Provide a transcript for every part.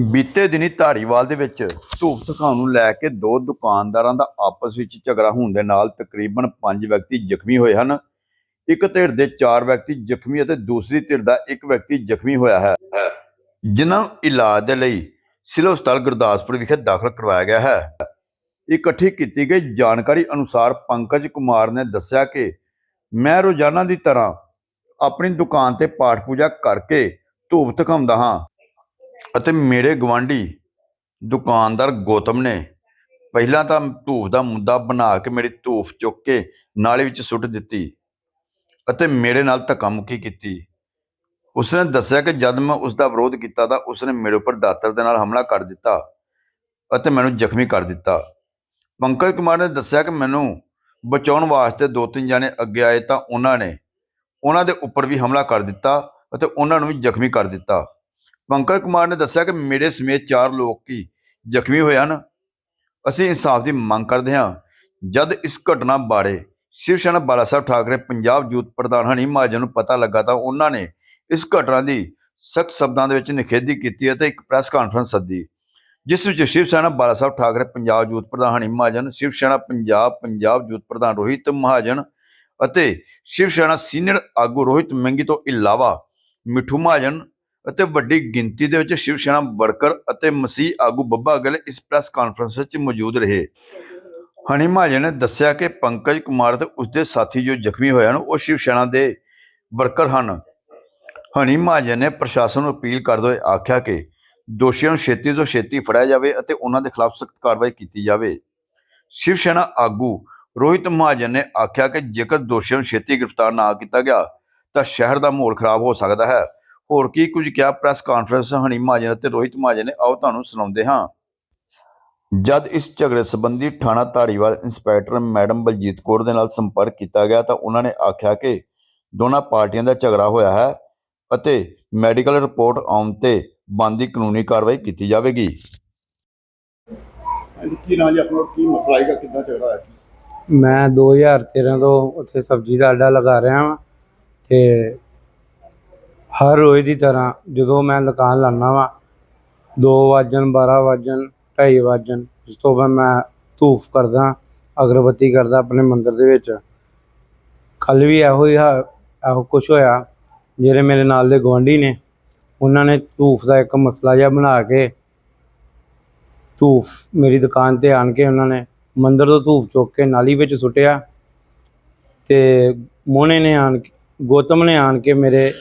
ਬੀਤੇ ਦਿਨੀ ਧਾਰੀਵਾਲ ਦੇ ਵਿੱਚ ਧੂਪ ਧਕਾਉਣ ਨੂੰ ਲੈ ਕੇ ਦੋ ਦੁਕਾਨਦਾਰਾਂ ਦਾ ਆਪਸ ਵਿੱਚ ਝਗੜਾ ਹੋਣ ਦੇ ਨਾਲ ਤਕਰੀਬਨ 5 ਵਿਅਕਤੀ ਜ਼ਖਮੀ ਹੋਏ ਹਨ। ਇੱਕ ਧਿਰ ਦੇ 4 ਵਿਅਕਤੀ ਜ਼ਖਮੀ ਅਤੇ ਦੂਸਰੀ ਧਿਰ ਦਾ ਇੱਕ ਵਿਅਕਤੀ ਜ਼ਖਮੀ ਹੋਇਆ ਹੈ। ਜਿਨ੍ਹਾਂ ਨੂੰ ਇਲਾਜ ਦੇ ਲਈ ਸਿਵਲ ਹਸਪਤਾਲ ਗੁਰਦਾਸਪੁਰ ਵਿਖੇ ਦਾਖਲ ਕਰਵਾਇਆ ਗਿਆ ਹੈ। ਇਕੱਠੀ ਕੀਤੀ ਗਈ ਜਾਣਕਾਰੀ ਅਨੁਸਾਰ ਪੰਕਜ ਕੁਮਾਰ ਨੇ ਦੱਸਿਆ ਕਿ ਮੈਂ ਰੋਜ਼ਾਨਾ ਦੀ ਤਰ੍ਹਾਂ ਆਪਣੀ ਦੁਕਾਨ ਤੇ ਪਾਠ ਪੂਜਾ ਕਰਕੇ ਧੂਪ ਧਕਾਉਂਦਾ ਹਾਂ। ਅਤੇ ਮੇਰੇ ਗਵਾਂਢੀ ਦੁਕਾਨਦਾਰ ਗੌਤਮ ਨੇ ਪਹਿਲਾਂ ਤਾਂ ਧੂਫ ਦਾ ਮੁੱਦਾ ਬਣਾ ਕੇ ਮੇਰੀ ਧੂਫ ਚੁੱਕ ਕੇ ਨਾਲੇ ਵਿੱਚ ਸੁੱਟ ਦਿੱਤੀ ਅਤੇ ਮੇਰੇ ਨਾਲ ਧੱਕਾਮੁੱਕੀ ਕੀਤੀ। ਉਸਨੇ ਦੱਸਿਆ ਕਿ ਜਦ ਮੈਂ ਉਸ ਦਾ ਵਿਰੋਧ ਕੀਤਾ ਤਾਂ ਉਸਨੇ ਮੇਰੇ ਉੱਪਰ ਦਾਤਰ ਦੇ ਨਾਲ ਹਮਲਾ ਕਰ ਦਿੱਤਾ ਅਤੇ ਮੈਨੂੰ ਜ਼ਖਮੀ ਕਰ ਦਿੱਤਾ। ਪੰਕਜ ਕੁਮਾਰ ਨੇ ਦੱਸਿਆ ਕਿ ਮੈਨੂੰ ਬਚਾਉਣ ਵਾਸਤੇ ਦੋ ਤਿੰਨ ਜਣੇ ਅੱਗੇ ਆਏ ਤਾਂ ਉਹਨਾਂ ਨੇ ਉਹਨਾਂ ਦੇ ਉੱਪਰ ਵੀ ਹਮਲਾ ਕਰ ਦਿੱਤਾ ਅਤੇ ਉਹਨਾਂ ਨੂੰ ਵੀ ਜ਼ਖਮੀ ਕਰ ਦਿੱਤਾ। ਪੰਕਜ ਕੁਮਾਰ ਨੇ ਦੱਸਿਆ ਕਿ ਮੇਰੇ ਸਮੇਤ ਚਾਰ ਲੋਕ ਹੀ ਜ਼ਖਮੀ ਹੋਏ ਹਨ। ਅਸੀਂ ਇਨਸਾਫ ਦੀ ਮੰਗ ਕਰਦੇ ਹਾਂ। ਜਦ ਇਸ ਘਟਨਾ ਬਾਰੇ ਸ਼ਿਵ ਸੈਨਾ ਬਾਲਾ ਸਾਹਿਬ ਠਾਕਰੇ, ਪੰਜਾਬ ਯੂਥ ਪ੍ਰਧਾਨ ਹਨੀ ਮਹਾਜਨ ਨੂੰ ਪਤਾ ਲੱਗਾ ਤਾਂ ਉਹਨਾਂ ਨੇ ਇਸ ਘਟਨਾ ਦੀ ਸਖਤ ਸ਼ਬਦਾਂ ਦੇ ਵਿੱਚ ਨਿਖੇਧੀ ਕੀਤੀ ਅਤੇ ਇੱਕ ਪ੍ਰੈਸ ਕਾਨਫਰੰਸ ਸੱਦੀ, ਜਿਸ ਵਿੱਚ ਸ਼ਿਵ ਸੈਨਾ ਬਾਲਾ ਸਾਹਿਬ ਠਾਕਰੇ, ਪੰਜਾਬ ਯੂਥ ਪ੍ਰਧਾਨ ਹਨੀ ਮਹਾਜਨ ਸ਼ਿਵ ਸੈਨਾ ਪੰਜਾਬ ਪੰਜਾਬ ਯੂਥ ਪ੍ਰਧਾਨ ਰੋਹਿਤ ਮਹਾਜਨ ਅਤੇ ਸ਼ਿਵ ਸੈਨਾ ਸੀਨੀਅਰ ਆਗੂ ਰੋਹਿਤ ਮਹਿੰਗੀ ਤੋਂ ਇਲਾਵਾ ਮਿੱਠੂ ਮਹਾਜਨ ਅਤੇ ਵੱਡੀ ਗਿਣਤੀ ਦੇ ਵਿੱਚ ਸ਼ਿਵ ਸੈਨਾ ਵਰਕਰ ਅਤੇ ਮਸੀਹ ਆਗੂ ਬੱਬਾ ਗਿੱਲ ਇਸ ਪ੍ਰੈਸ ਕਾਨਫਰੰਸ ਵਿੱਚ ਮੌਜੂਦ ਰਹੇ। ਹਨੀ ਮਹਾਜਨ ਨੇ ਦੱਸਿਆ ਕਿ ਪੰਕਜ ਕੁਮਾਰ ਤੇ ਉਸਦੇ ਸਾਥੀ ਜੋ ਜ਼ਖਮੀ ਹੋਏ ਹਨ, ਉਹ ਸ਼ਿਵ ਸੈਨਾ ਦੇ ਵਰਕਰ ਹਨ। ਹਨੀ ਮਹਾਜਨ ਨੇ ਪ੍ਰਸ਼ਾਸਨ ਨੂੰ ਅਪੀਲ ਕਰਦੇ ਹੋਏ ਆਖਿਆ ਕਿ ਦੋਸ਼ੀਆਂ ਨੂੰ ਛੇਤੀ ਤੋਂ ਛੇਤੀ ਫੜਿਆ ਜਾਵੇ ਅਤੇ ਉਹਨਾਂ ਦੇ ਖਿਲਾਫ ਸਖਤ ਕਾਰਵਾਈ ਕੀਤੀ ਜਾਵੇ। ਸ਼ਿਵ ਸੈਨਾ ਆਗੂ ਰੋਹਿਤ ਮਹਾਜਨ ਨੇ ਆਖਿਆ ਕਿ ਜੇਕਰ ਦੋਸ਼ੀਆਂ ਨੂੰ ਛੇਤੀ ਗ੍ਰਿਫਤਾਰ ਨਾ ਕੀਤਾ ਗਿਆ, ਤਾਂ ਸ਼ਹਿਰ ਦਾ ਮਾਹੌਲ ਖਰਾਬ ਹੋ ਸਕਦਾ ਹੈ। ਹੋਰ ਕੀ ਕੁਝ ਕਿਹਾ? ਪ੍ਰੈਸ ਕਾਨਫਰੰਸ ਹਨੀ ਮਹਾਜਨ ਅਤੇ ਰੋਹਿਤ ਮਹਾਜਨ ਨੇ ਆਓ ਤੁਹਾਨੂੰ ਸੁਣਾਉਂਦੇ ਹਾਂ। ਜਦ ਇਸ ਝਗੜੇ ਸੰਬੰਧੀ ਥਾਣਾ ਧਾਰੀਵਾਲ ਇੰਸਪੈਕਟਰ ਮੈਡਮ ਬਲਜੀਤ ਕੌਰ ਦੇ ਨਾਲ ਸੰਪਰਕ ਕੀਤਾ ਗਿਆ ਤਾਂ ਉਹਨਾਂ ਨੇ ਆਖਿਆ ਕਿ ਦੋਨਾਂ ਪਾਰਟੀਆਂ ਦਾ ਝਗੜਾ ਹੋਇਆ ਹੈ ਅਤੇ ਮੈਡੀਕਲ ਰਿਪੋਰਟ ਆਉਣ ਤੇ ਬਣਦੀ ਕਾਨੂੰਨੀ ਕਾਰਵਾਈ ਕੀਤੀ ਜਾਵੇਗੀ। ਕੀ ਨਾਂ ਜੀ ਆਪਣਾ? ਕੀ ਮਸਲਾ ਹੈਗਾ? ਕਿੱਦਾਂ ਝਗੜਾ ਹੋਇਆ? ਮੈਂ 2013 ਤੋਂ ਉੱਥੇ ਸਬਜ਼ੀ ਦਾ ਅੱਡਾ ਲਗਾ ਰਿਹਾ ਹਾਂ ਤੇ ਹਰ ਰੋਜ਼ ਦੀ ਤਰ੍ਹਾਂ ਜਦੋਂ ਮੈਂ ਦੁਕਾਨ ਲਾਨਾ ਵਾਂ 2 ਵਜਣ 12 ਵਜਣ 2:30 ਵਜਣ, ਉਸ ਤੋਂ ਬਾਅਦ ਮੈਂ ਧੂਫ ਕਰਦਾ, ਅਗਰਬੱਤੀ ਕਰਦਾ ਆਪਣੇ ਮੰਦਿਰ ਦੇ ਵਿੱਚ। ਕੱਲ ਵੀ ਇਹੋ ਹੀ ਹਾ- ਇਹੋ ਕੁਛ ਹੋਇਆ, ਜਿਹੜੇ ਮੇਰੇ ਨਾਲ ਦੇ ਗੁਆਂਢੀ ਨੇ, ਉਹਨਾਂ ਨੇ ਧੂਫ ਦਾ ਇੱਕ ਮਸਲਾ ਜਿਹਾ ਬਣਾ ਕੇ ਧੂਫ ਮੇਰੀ ਦੁਕਾਨ ਤੇ ਆਣ ਕੇ ਉਹਨਾਂ ਨੇ ਮੰਦਰ ਤੋਂ ਧੂਫ ਚੁੱਕ ਕੇ ਨਾਲੀ ਵਿੱਚ ਸੁੱਟਿਆ ਤੇ ਮੋਹਣੇ ਨੇ ਆਣ ਕੇ, ਗੌਤਮ ਨੇ ਆਣ ਕੇ ਮੇਰੇ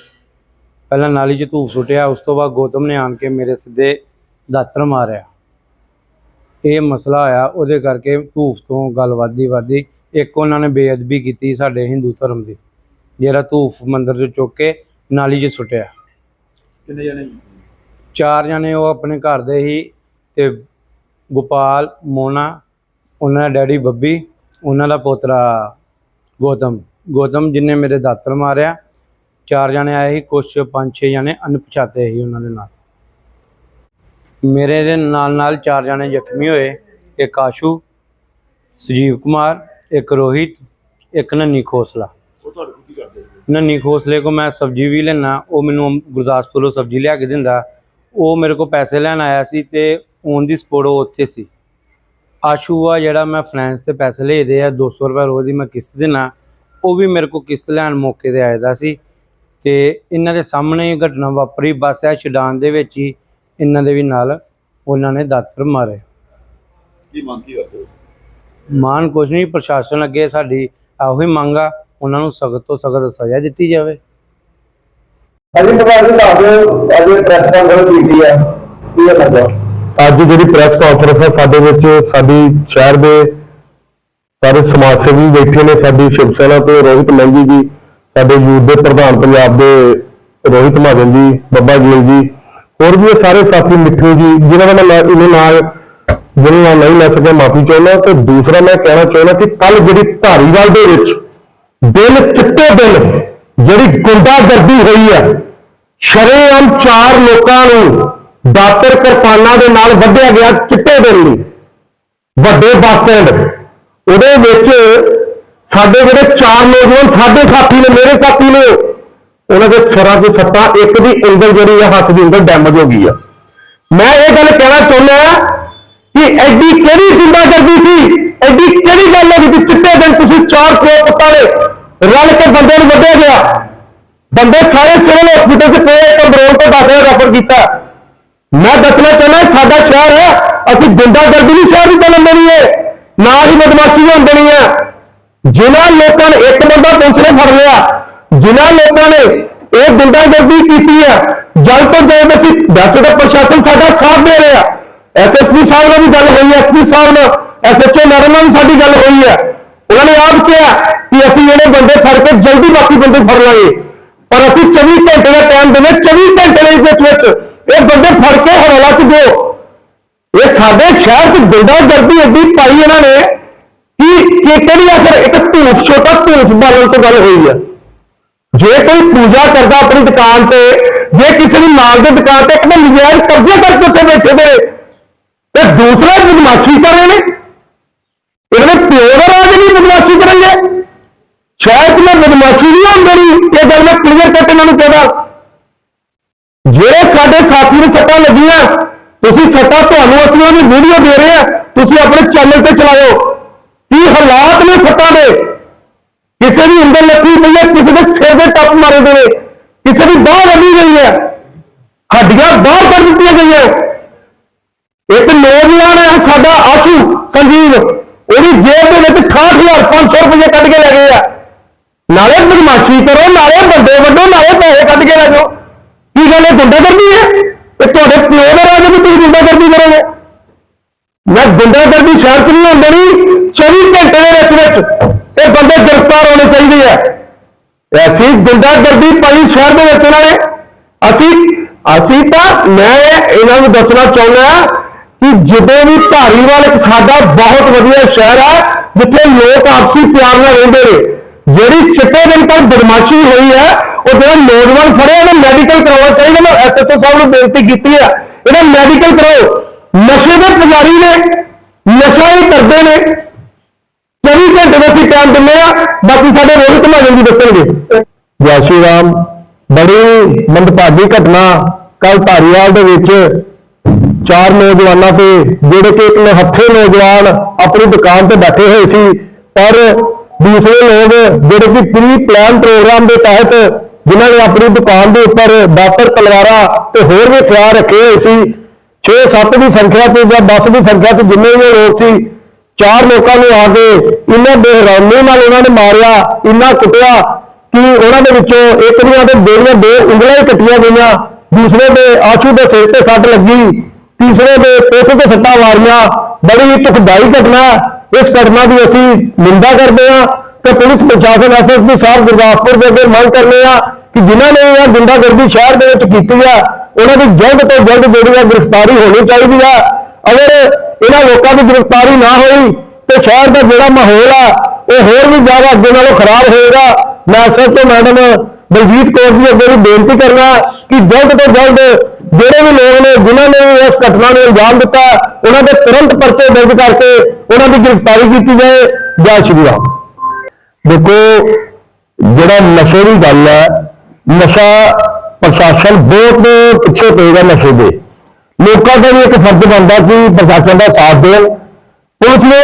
ਪਹਿਲਾਂ ਨਾਲੀ 'ਚ ਧੂਫ ਸੁੱਟਿਆ ਉਸ ਤੋਂ ਬਾਅਦ ਗੌਤਮ ਨੇ ਆਣ ਕੇ ਮੇਰੇ ਸਿੱਧੇ ਦਾਤਰ ਮਾਰਿਆ। ਇਹ ਮਸਲਾ ਆਇਆ ਉਹਦੇ ਕਰਕੇ ਧੂਫ ਤੋਂ ਗੱਲ ਵੱਧਦੀ ਵੱਧਦੀ ਇੱਕ ਉਹਨਾਂ ਨੇ ਬੇਅਦਬੀ ਕੀਤੀ ਸਾਡੇ ਹਿੰਦੂ ਧਰਮ ਦੀ ਜਿਹੜਾ ਧੂਫ ਮੰਦਿਰ 'ਚ ਚੁੱਕ ਕੇ ਨਾਲੀ 'ਚ ਸੁੱਟਿਆ। ਕਿੰਨੇ ਜਣੇ ਚਾਰ ਜਣੇ ਉਹ ਆਪਣੇ ਘਰ ਦੇ ਹੀ ਤੇ ਗੋਪਾਲ ਮੋਨਾ ਉਹਨਾਂ ਦਾ ਡੈਡੀ ਬੱਬੀ ਉਹਨਾਂ ਦਾ ਪੋਤਰਾ ਗੌਤਮ। ਗੌਤਮ ਜਿਨੇ ਮੇਰੇ ਦਾਤਰ ਮਾਰਿਆ ਚਾਰ ਜਣੇ ਆਏ ਸੀ ਕੁਛ ਪੰਜ ਛੇ ਜਣੇ ਅਣਪਛਾਤੇ ਸੀ ਉਹਨਾਂ ਦੇ ਨਾਲ। ਮੇਰੇ ਦੇ ਨਾਲ ਨਾਲ ਚਾਰ ਜਣੇ ਜ਼ਖਮੀ ਹੋਏ ਇੱਕ ਆਸ਼ੂ ਸੁਜੀਵ ਕੁਮਾਰ ਇੱਕ ਰੋਹਿਤ ਇੱਕ ਨੰਨੀ ਖੋਸਲਾ। ਉਹ ਤੁਹਾਡੇ ਕੋਲ ਕੀ ਕਰਦੇ ਸੀ? ਨੰਨੀ ਖੋਸਲੇ ਕੋ ਮੈਂ ਸਬਜ਼ੀ ਵੀ ਲੈਣਾ ਉਹ ਮੈਨੂੰ ਗੁਰਦਾਸਪੁਰੋਂ ਸਬਜ਼ੀ ਲਿਆ ਕੇ ਦਿੰਦਾ। ਉਹ ਮੇਰੇ ਕੋ ਪੈਸੇ ਲੈਣ ਆਇਆ ਸੀ ਤੇ ਔਨ ਦੀ ਸਪੋਟ ਉਹ ਉੱਥੇ ਸੀ। ਆਸ਼ੂ ਆ ਜਿਹੜਾ ਮੈਂ ਫਾਈਨੈਂਸ ਤੇ ਪੈਸੇ ਲਈਦੇ ਆ 200 ਰੁਪਏ ਰੋਜ਼ ਦੀ ਮੈਂ ਕਿਸ਼ਤ ਦੇਣਾ ਉਹ ਵੀ ਮੇਰੇ ਕੋ ਕਿਸ਼ਤ ਲੈਣ ਮੌਕੇ ਤੇ ਆਇਦਾ ਸੀ। ਤੇ ਇਹਨਾਂ ਦੇ ਸਾਹਮਣੇ ਇਹ ਘਟਨਾ ਵਾਪਰੀ ਬੱਸ ਹੈ ਛਡਾਨ ਦੇ ਵਿੱਚ ਹੀ ਇਹਨਾਂ ਦੇ ਵੀ ਨਾਲ ਉਹਨਾਂ ਨੇ ਦਾਤਰ ਮਾਰੇ। ਕੀ ਮੰਗ ਕੀ ਕਰਦੇ ਹੋ? ਮਾਨ ਕੁਛ ਨਹੀਂ ਪ੍ਰਸ਼ਾਸਨ ਅੱਗੇ ਸਾਡੀ ਇਹੋ ਹੀ ਮੰਗ ਆ ਉਹਨਾਂ ਨੂੰ ਸਖਤ ਤੋਂ ਸਖਤ ਸਜ਼ਾ ਦਿੱਤੀ ਜਾਵੇ। ਅਜੀ ਪ੍ਰਕਾਸ਼ ਜੀ ਦੱਸ ਦਿਓ ਅੱਜ ਪ੍ਰੈਸ ਕਾਨਫਰੰਸ ਕੀਤੀ ਹੈ ਕੀ ਹੈ ਲੱਗਾ ਅੱਜ ਜਿਹੜੀ ਪ੍ਰੈਸ ਕਾਨਫਰੰਸ ਹੈ ਸਾਡੇ ਵਿੱਚ ਸਾਡੀ ਸ਼ਹਿਰ ਦੇ ਸਾਰੇ ਸਮਾਜ ਸੇਵੀ ਬੈਠੇ ਨੇ ਸਾਡੀ ਸ਼ਿਵ ਸੈਨਾ ਤੋਂ ਰੋਹਿਤ ਮਹਿੰਗੀ ਜੀ। ਸਾਡੇ ਯੂਥ ਦੇ ਪ੍ਰਧਾਨ ਪੰਜਾਬ ਦੇ ਰੋਹਿਤ ਮਹਾਜਨ ਜੀ, ਬੱਬਾ ਗਿੱਲ ਜੀ, ਹੋਰ ਵੀ ਇਹ ਸਾਰੇ ਸਾਥੀ ਮਿੱਠੂ ਜੀ, ਜਿਨ੍ਹਾਂ ਦਾ ਮੈਂ ਇਹਨਾਂ ਨਾਲ ਜਿਹਨਾਂ ਨਾਲ ਨਹੀਂ ਲੈ ਸਕਿਆ ਮਾਫੀ ਚਾਹੁੰਦਾ ਤੇ ਦੂਸਰਾ ਮੈਂ ਕਹਿਣਾ ਚਾਹੁੰਦਾ ਕਿ ਕੱਲ ਜਿਹੜੀ ਧਾਰੀਵਾਲ ਦੇ ਵਿੱਚ ਦਿਨ ਚਿੱਟੇ ਦਿਨ, ਜਿਹੜੀ ਗੁੰਡਾਗਰਦੀ ਹੋਈ ਹੈ, ਸ਼ਰੇਆਮ ਚਾਰ ਲੋਕਾਂ ਨੂੰ ਦਾਤਰ ਕਿਰਪਾਨਾਂ ਦੇ ਨਾਲ ਵੱਢਿਆ ਗਿਆ ਚਿੱਟੇ ਦਿਨ ਲਈ, ਵੱਡੇ ਬੱਸ ਸਟੈਂਡ। ਉਹਦੇ ਵਿੱਚ ਸਾਡੇ ਜਿਹੜੇ ਚਾਰ ਨੌਜਵਾਨ ਸਾਡੇ ਸਾਥੀ ਨੇ, ਮੇਰੇ ਸਾਥੀ ਨੇ, ਉਹਨਾਂ ਦੇ ਸਿਰਾਂ 'ਤੇ ਸੱਟਾਂ, ਇੱਕ ਦੀ ਉਂਗਲ ਜਿਹੜੀ ਆ, ਹੱਥ ਦੀ ਉਂਗਲ ਡੈਮੇਜ ਹੋ ਗਈ ਆ। ਮੈਂ ਇਹ ਗੱਲ ਕਹਿਣਾ ਚਾਹੁੰਦਾ ਕਿ ਐਡੀ ਕਿਹੜੀ ਜ਼ਿੰਦਾਗਰਦੀ ਸੀ, ਐਡੀ ਕਿਹੜੀ ਗੱਲ ਹੈ ਕਿ ਚਿੱਟੇ ਦਿਨ ਤੁਸੀਂ ਚਾਰ ਪਿਓ ਪੁੱਤਾਂ ਰਲ ਕੇ ਬੰਦੇ ਨੂੰ ਵੱਢਿਆ ਗਿਆ। ਬੰਦੇ ਸਾਰੇ ਸਿਵਲ ਹਸਪੀਟਲ 'ਚ ਪਏ ਕੰਟਰੋਲ ਤੋਂ ਦਾਖਲ ਰੈਫਰ ਕੀਤਾ। ਮੈਂ ਦੱਸਣਾ ਚਾਹੁੰਦਾ ਸਾਡਾ ਸ਼ਹਿਰ ਹੈ ਅਸੀਂ ਗੁੰਡਾਗਰਦੀ ਨਹੀਂ ਸ਼ਹਿਰ ਦੀ ਗੱਲ ਦੇਣੀ ਹੈ, ਨਾ ਹੀ ਬਦਮਾਸ਼ੀ ਹੋਣ ਦੇਣੀ ਹੈ ਜਿਨ੍ਹਾਂ ਲੋਕਾਂ ਨੇ ਇੱਕ ਬੰਦਾ ਪੁਲਿਸ ਨੇ ਫੜ ਲਿਆ, ਜਿਨ੍ਹਾਂ ਲੋਕਾਂ ਨੇ ਇਹ ਗੁੰਡਾਗਰਦੀ ਕੀਤੀ ਹੈ ਜਲ ਤੋਂ ਜਲਦ ਅਸੀਂ, ਵੈਸੇ ਤਾਂ ਪ੍ਰਸ਼ਾਸਨ ਸਾਡਾ ਸਾਥ ਦੇ ਰਿਹਾ। ਐਸਐਸਪੀ ਸਾਹਿਬ ਨਾਲ ਵੀ ਗੱਲ ਹੋਈ ਹੈ ਐਸਪੀ ਸਾਹਿਬ ਨਾਲ ਐਸਐਚਓ ਨਰਮ ਨਾਲ ਵੀ ਸਾਡੀ ਗੱਲ ਹੋਈ ਹੈ। ਉਹਨਾਂ ਨੇ ਆਪ ਕਿਹਾ ਕਿ ਅਸੀਂ ਜਿਹੜੇ ਬੰਦੇ ਫੜ ਕੇ ਜਲਦੀ ਬਾਕੀ ਬੰਦੇ ਫੜ ਲਾਂਗੇ। ਪਰ ਅਸੀਂ 24 ਘੰਟੇ ਦਾ ਟਾਈਮ ਦਿੰਦੇ 24 ਘੰਟੇ ਦੇ ਵਿੱਚ ਵਿੱਚ ਇਹ ਬੰਦੇ ਫੜ ਕੇ ਹਵਾਲਾ ਚ ਦਿਓ। ਇਹ ਸਾਡੇ ਸ਼ਹਿਰ 'ਚ ਗੁੰਡਾਗਰਦੀ ਐਡੀ ਪਾਈ ਇਹਨਾਂ ਨੇ ਕਿ ਕਿ ਕਿਹੜੀ ਆਖਰ ਇੱਕ ਧੂਫ, ਛੋਟਾ ਧੂਫ ਬਾਲਣ ਤੋਂ ਗੱਲ ਹੋਈ ਹੈ ਜੇ ਕੋਈ ਪੂਜਾ ਕਰਦਾ ਆਪਣੀ ਦੁਕਾਨ ਤੇ, ਜੇ ਕਿਸੇ ਦੀ ਨਾਲ ਦੀ ਦੁਕਾਨ ਤੇ ਇੱਕ ਨਜਾਇਜ਼ ਕਬਜ਼ਾ ਕਰਕੇ ਉੱਥੇ ਬੈਠੇ ਨੇ, ਤੇ ਦੂਸਰਾ ਬਦਮਾਸ਼ੀ ਕਰ ਰਹੇ ਨੇ। ਇਹਨਾਂ ਦੇ ਪਿਓ ਦਾ ਰਾਜ ਨਹੀਂ ਬਦਮਾਸ਼ੀ ਕਰਨਗੇ ਸ਼ਾਇਦ ਮੈਂ ਬਦਮਾਸ਼ੀ ਨਹੀਂ ਹੁੰਦੀ ਇਹ ਗੱਲ ਮੈਂ ਕਲੀਅਰ ਕੱਟ ਇਹਨਾਂ ਨੂੰ ਕਹਦਾ। ਜਿਹੜੇ ਸਾਡੇ ਸਾਥੀ ਨੂੰ ਸੱਟਾਂ ਲੱਗੀਆਂ, ਤੁਸੀਂ ਸੱਟਾਂ ਤੁਹਾਨੂੰ ਅਸੀਂ ਉਹਦੀ ਵੀਡੀਓ ਦੇ ਰਹੇ ਆ, ਤੁਸੀਂ ਆਪਣੇ ਚੈਨਲ ਤੇ ਚਲਾਓ ਕੀ ਹਾਲਾਤ ਨੇ ਫੱਟਾਂ ਦੇ? ਕਿਸੇ ਦੀ ਅੰਦਰ ਲੱਗੀ ਪਈ ਹੈ, ਕਿਸੇ ਦੇ ਸਿਰ ਦੇ ਟੱਪ ਮਾਰੇ ਦੇ ਕਿਸੇ ਦੀ ਬਾਹ ਵੱਢੀ ਗਈ ਹੈ। ਹੱਡੀਆਂ ਬਾਹਰ ਕੱਢ ਦਿੱਤੀਆਂ ਗਈਆਂ ਇੱਕ ਨੌਜਵਾਨ ਹੈ ਸਾਡਾ ਆਸ਼ੂ ਸੰਜੀਵ, ਉਹਦੀ ਜੇਬ ਦੇ ਵਿੱਚ 68500 ਰੁਪਏ ਕੱਢ ਕੇ ਲੈ ਗਏ ਆ। ਨਾਲੇ ਬਦਮਾਸ਼ੀ ਕਰੋ, ਨਾਲੇ ਬੰਦੇ ਵੱਡੋ ਨਾਲੇ ਪੈਸੇ ਕੱਢ ਕੇ ਲੈ ਜਾਓ। ਕੀ ਗੱਲ ਇਹ ਗੁੰਡਾਗਰਦੀ ਹੈ? ਤੇ ਤੁਹਾਡੇ ਪਿਓ ਦੇ ਰਾਜ ਵੀ ਤੁਸੀਂ ਗੁੰਡਾਗਰਦੀ ਕਰੋਗੇ? ਮੈਂ ਗੁੰਡਾਗਰਦੀ ਸ਼ਹਿਰ 'ਚ ਨਹੀਂ ਹੁੰਦੀ 24 ਘੰਟੇ ਦੇ ਵਿੱਚ ਵਿੱਚ ਇਹ ਬੰਦੇ ਗ੍ਰਿਫਤਾਰ ਹੋਣੇ ਚਾਹੀਦੇ ਆ ਐਸੀ ਗੁੰਡਾਗਰਦੀ ਪਾਈ ਸ਼ਹਿਰ ਦੇ ਵਿੱਚ ਇਹਨਾਂ ਨੇ ਅਸੀਂ ਅਸੀਂ ਤਾਂ ਮੈਂ ਇਹਨਾਂ ਨੂੰ ਦੱਸਣਾ ਚਾਹੁੰਦਾ ਕਿ ਜਦੋਂ ਵੀ ਧਾਰੀਵਾਲ ਇੱਕ ਸਾਡਾ ਬਹੁਤ ਵਧੀਆ ਸ਼ਹਿਰ ਹੈ ਜਿੱਥੇ ਲੋਕ ਆਪਸੀ ਪਿਆਰ ਨਾਲ ਰਹਿੰਦੇ ਨੇ ਜਿਹੜੀ ਚਿੱਟੇ ਦਿਨ ਤੱਕ ਬਦਮਾਸ਼ੀ ਹੋਈ ਹੈ ਉਹ ਜਿਹੜਾ ਨੌਜਵਾਨ ਫੜਿਆ ਇਹਦਾ ਮੈਡੀਕਲ ਕਰਾਉਣਾ ਚਾਹੀਦਾ ਮੈਂ ਐਸਐਚਓ ਸਾਹਿਬ ਨੂੰ ਬੇਨਤੀ ਕੀਤੀ ਹੈ ਇਹਦਾ ਮੈਡੀਕਲ ਕਰਾਓ ਨਸ਼ੇ ਦੇ ਪੁਜਾਰੀ ਨੇ ਨਸ਼ਾ ਹੀ ਕਰਦੇ ਨੇ ਘੰਟੇ ਦਾ ਅਸੀਂ ਟਾਈਮ ਦਿੰਦੇ ਆ, ਬਾਕੀ ਸਾਡੇ ਰੋਹਿਤ ਮਹਾਜਨ ਜੀ ਦੱਸਣਗੇ ਜੈ ਸ਼੍ਰੀ ਰਾਮ। ਬੜੀ ਮੰਦਭਾਗੀ ਘਟਨਾ ਕੱਲ ਧਾਰੀਵਾਲ ਦੇ ਵਿੱਚ। ਚਾਰ ਨੌਜਵਾਨਾਂ ਤੇ, ਜਿਹੜੇ ਕਿ ਇੱਕ ਹੱਥੇ ਨੌਜਵਾਨ ਆਪਣੀ ਦੁਕਾਨ ਤੇ ਬੈਠੇ ਹੋਏ ਸੀ, ਪਰ ਦੂਸਰੇ ਲੋਕ, ਜਿਹੜੇ ਕਿ ਪ੍ਰੀ ਪਲਾਨ ਪ੍ਰੋਗਰਾਮ ਦੇ ਤਹਿਤ, ਜਿਨ੍ਹਾਂ ਨੇ ਆਪਣੀ ਦੁਕਾਨ ਦੇ ਉੱਪਰ ਦਾਤਰ ਤਲਵਾਰਾਂ ਤੇ ਹੋਰ ਵੀ ਹਥਿਆਰ ਰੱਖੇ ਹੋਏ ਸੀ 6-7 ਦੀ ਸੰਖਿਆ ਤੇ ਜਾਂ 10 ਦੀ ਸੰਖਿਆ ਤੇ ਜਿੰਨੇ ਵੀ ਲੋਕ ਸੀ ਚਾਰ ਲੋਕਾਂ ਨੂੰ ਆ ਕੇ ਇਹਨਾਂ ਬੇਹਰਾਮੀ ਨਾਲ ਉਹਨਾਂ ਨੇ ਮਾਰਿਆ, ਇੰਨਾ ਕੁੱਟਿਆ ਕਿ ਉਹਨਾਂ ਦੇ ਵਿੱਚੋਂ ਇੱਕ ਦੀਆਂ ਤੇ ਜਿਹੜੀਆਂ ਦੋ ਉਂਗਲਾਂ ਹੀ ਕੱਟੀਆਂ ਗਈਆਂ। ਦੂਸਰੇ ਦੇ ਆਸ਼ੂ ਦੇ ਸਿਰ ਤੇ ਸੱਟ ਲੱਗੀ, ਤੀਸਰੇ ਦੇ ਪਿੱਠ ਤੇ ਸੱਟਾਂ ਮਾਰੀਆਂ। ਬੜੀ ਦੁਖਦਾਈ ਘਟਨਾ ਹੈ। ਇਸ ਘਟਨਾ ਦੀ ਅਸੀਂ ਨਿੰਦਾ ਕਰਦੇ ਹਾਂ ਤੇ ਪੁਲਿਸ ਪ੍ਰਸ਼ਾਸਨ ਐਸਐਸਪੀ ਸਾਹਿਬ ਗੁਰਦਾਸਪੁਰ ਦੇ ਅੱਗੇ ਮੰਗ ਕਰਨੇ ਆ ਕਿ ਜਿਨ੍ਹਾਂ ਨੇ ਇਹ ਗੁੰਡਾਗਰਦੀ ਸ਼ਹਿਰ ਦੇ ਵਿੱਚ ਕੀਤੀ ਆ ਉਹਨਾਂ ਦੀ ਜਲਦ ਤੋਂ ਜਲਦ ਜਿਹੜੀ ਆ ਗ੍ਰਿਫਤਾਰੀ ਹੋਣੀ ਚਾਹੀਦੀ ਆ ਅਗਰ ਇਹਨਾਂ ਲੋਕਾਂ ਦੀ ਗ੍ਰਿਫਤਾਰੀ ਨਾ ਹੋਈ ਤੇ ਸ਼ਹਿਰ ਦਾ ਜਿਹੜਾ ਮਾਹੌਲ ਆ, ਉਹ ਹੋਰ ਵੀ ਜ਼ਿਆਦਾ ਅੱਗੇ ਨਾਲੋਂ ਖਰਾਬ ਹੋਏਗਾ। ਮੈਂ ਸਭ ਤੋਂ ਮੈਡਮ ਬਲਜੀਤ ਕੌਰ ਜੀ ਅੱਗੇ ਵੀ ਬੇਨਤੀ ਕਰਨਾ ਕਿ ਜਲਦ ਤੋਂ ਜਲਦ ਜਿਹੜੇ ਵੀ ਲੋਕ ਨੇ, ਜਿਨ੍ਹਾਂ ਨੇ ਵੀ ਇਸ ਘਟਨਾ ਨੂੰ ਅੰਜਾਮ ਦਿੱਤਾ, ਉਹਨਾਂ ਦੇ ਤੁਰੰਤ ਪਰਚੇ ਦਰਜ ਕਰਕੇ ਉਹਨਾਂ ਦੀ ਗ੍ਰਿਫਤਾਰੀ ਕੀਤੀ ਜਾਏ। ਜੈ ਸ਼੍ਰੀ ਰਾਮ। ਦੇਖੋ, ਜਿਹੜਾ ਨਸ਼ੇ ਦੀ ਗੱਲ ਹੈ, ਨਸ਼ਾ ਪ੍ਰਸ਼ਾਸਨ ਬਹੁਤ ਪਿੱਛੇ ਪਏਗਾ ਨਸ਼ੇ ਦੇ। ਲੋਕਾਂ ਦਾ ਵੀ ਇੱਕ ਫਰਜ਼ ਬਣਦਾ ਕਿ ਪ੍ਰਸ਼ਾਸਨ ਦਾ ਸਾਥ ਦੇਣ। ਪੁਲਿਸ ਨੇ,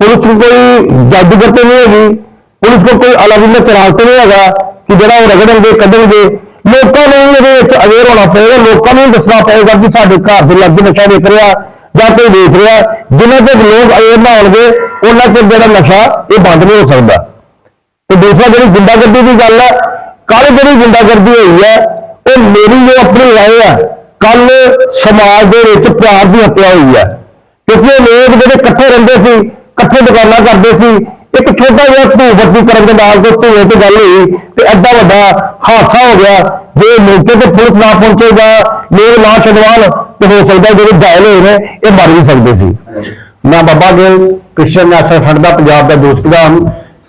ਪੁਲਿਸ ਨੂੰ ਕੋਈ ਜਾਦੂਗਰ ਤੇ ਨਹੀਂ ਹੈਗੀ। ਪੁਲਿਸ ਕੋਲ ਕੋਈ ਅਲੱਗ ਚਰਾਗ ਤੇ ਨਹੀਂ ਹੈਗਾ ਕਿ ਜਿਹੜਾ ਉਹ ਰਗੜਨਗੇ ਕੱਢਣਗੇ। ਲੋਕਾਂ ਨੂੰ ਵੀ ਇਹਦੇ ਵਿੱਚ ਅਵੇਅਰ ਹੋਣਾ ਪਏਗਾ। ਲੋਕਾਂ ਨੂੰ ਵੀ ਦੱਸਣਾ ਪਏਗਾ ਕਿ ਸਾਡੇ ਘਰ ਦੇ ਲਾਗੇ ਨਸ਼ਾ ਵੇਚ ਰਿਹਾ ਜਾਂ ਕੋਈ ਵੇਚ ਰਿਹਾ। ਜਿੰਨਾ ਤੱਕ ਲੋਕ ਅਵੇਅਰ ਨਾ ਹੋਣਗੇ, ਉਹਨਾਂ ਤੱਕ ਜਿਹੜਾ ਨਸ਼ਾ ਇਹ ਬੰਦ ਨਹੀਂ ਹੋ ਸਕਦਾ। ਤੇ ਦੂਸਰਾ ਜਿਹੜੀ ਗੁੰਡਾਗਰਦੀ ਦੀ ਗੱਲ ਹੈ ਕੱਲ ਜਿਹੜੀ ਗੁੰਡਾਗਰਦੀ ਹੋਈ ਹੈ, ਉਹ ਮੇਰੀ ਜੋ ਆਪਣੀ ਰਾਏ ਹੈ ਕੱਲ ਸਮਾਜ ਦੇ ਵਿੱਚ ਪਿਆਰ ਦੀ ਹੱਤਿਆ ਹੋਈ ਹੈ। ਕਿਉਂਕਿ ਇਹ ਲੋਕ ਜਿਹੜੇ ਇਕੱਠੇ ਰਹਿੰਦੇ ਸੀ, ਇਕੱਠੇ ਦੁਕਾਨਾਂ ਕਰਦੇ ਸੀ, ਇੱਕ ਛੋਟਾ ਜਿਹਾ ਧੂਫਤੀ ਕਰਨ ਦੇ ਨਾਲ ਜੋ ਧੂਏ ਤੇ ਗੱਲ ਹੋਈ ਤੇ ਐਡਾ ਵੱਡਾ ਹਾਦਸਾ ਹੋ ਗਿਆ, ਜੇ ਮੌਕੇ ਤੇ ਪੁਲਿਸ ਨਾ ਪਹੁੰਚੇਗਾ ਲੋਕ ਨਾ ਛਡਵਾਣ ਤੇ ਹੋ ਸਕਦਾ ਜਿਹੜੇ ਘਾਇਲ ਹੋਏ ਨੇ, ਇਹ ਮਰ ਵੀ ਸਕਦੇ ਸੀ। ਮੈਂ ਬਾਬਾ ਗਿੱਲ, ਕ੍ਰਿਸ਼ਨ ਨੈਸ਼ਨਲ ਫੰਡ ਦਾ ਪੰਜਾਬ ਦਾ ਦੋਸਤ ਦਾ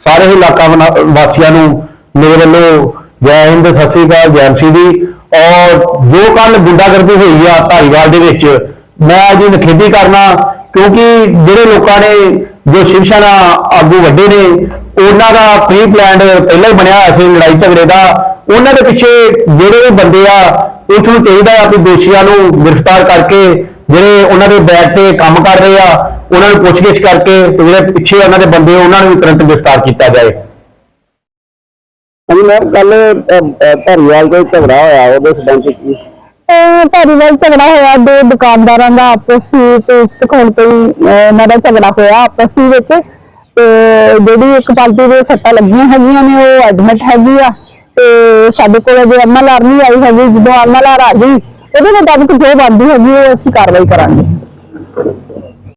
ਸਾਰੇ ਹੀ ਇਲਾਕਾ ਵਾਸੀਆਂ ਨੂੰ ਮੇਰੇ ਵੱਲੋਂ ਜੈ ਹਿੰਦ, ਸਤਿ ਸ੍ਰੀ ਅਕਾਲ, ਜੈ ਮਸੀਹ ਦੀ ਔਰ ਜੋ ਕੱਲ ਗੁੰਡਾਗਰਦੀ ਹੋਈ ਆ ਧਾਰੀਵਾਲ ਦੇ ਵਿੱਚ, ਮੈਂ ਜੀ ਨਿਖੇਧੀ ਕਰਨਾ, ਕਿਉਂਕਿ ਜਿਹੜੇ ਲੋਕਾਂ ਨੇ ਜੋ ਸ਼ਿਵ ਸੈਨਾ ਆਗੂ ਵੱਡੇ ਨੇ, ਉਹਨਾਂ ਦਾ ਪ੍ਰੀ ਪਲਾਨਡ ਪਹਿਲਾਂ ਹੀ ਬਣਿਆ ਹੋਇਆ ਸੀ ਲੜਾਈ ਝਗੜੇ ਦਾ, ਉਹਨਾਂ ਦੇ ਪਿੱਛੇ ਜਿਹੜੇ ਵੀ ਬੰਦੇ ਆ ਪੁਲਿਸ ਨੂੰ ਚਾਹੀਦਾ ਆ ਕਿ ਦੋਸ਼ੀਆਂ ਨੂੰ ਗ੍ਰਿਫਤਾਰ ਕਰਕੇ ਜਿਹੜੇ ਉਹਨਾਂ ਦੇ ਬੈਗ ਤੇ ਕੰਮ ਕਰ ਰਹੇ ਆ, ਉਹਨਾਂ ਨੂੰ ਪੁੱਛਗਿੱਛ ਕਰਕੇ ਤੇ ਜਿਹੜੇ ਪਿੱਛੇ ਉਹਨਾਂ ਦੇ ਬੰਦੇ ਉਹਨਾਂ ਨੂੰ ਵੀ ਤੁਰੰਤ ਗ੍ਰਿਫਤਾਰ ਕੀਤਾ ਜਾਏ। ਹਾਂਜੀ ਮੈਂ ਕੱਲ ਧਰੀਵਾਲ ਦੇ ਝਗੜਾ ਹੋਇਆ ਉਹਦੇ ਸੰਬੰਧ ਵਿੱਚ ਧਾਰੀਵਾਲ ਝਗੜਾ ਹੋਇਆ ਦੋ ਦੁਕਾਨਦਾਰਾਂ ਦਾ ਆਪਸ ਵਿੱਚ ਤਖੌਣ ਤੇ ਹੀ, ਦਾ ਝਗੜਾ ਹੋਇਆ ਆਪਸੀ ਵਿੱਚ। ਤੇ ਜਿਹੜੀ ਇੱਕ ਪਾਰਟੀ ਦੇ ਸੱਟਾਂ ਲੱਗੀਆਂ ਹੈਗੀਆਂ ਨੇ ਉਹ ਐਡਮਿਟ ਹੈਗੀ ਆ। ਤੇ ਸਾਡੇ ਕੋਲ ਜੇ ਐਮਐਲਆਰ ਨਹੀਂ ਆਈ ਹੈਗੀ ਜਦੋਂ ਐਮਐਲਆਰ ਆ ਗਈ ਉਹਦੇ ਮੁਤਾਬਕ ਜੋ ਬਣਦੀ ਹੈਗੀ ਉਹ ਅਸੀਂ ਕਾਰਵਾਈ ਕਰਾਂਗੇ।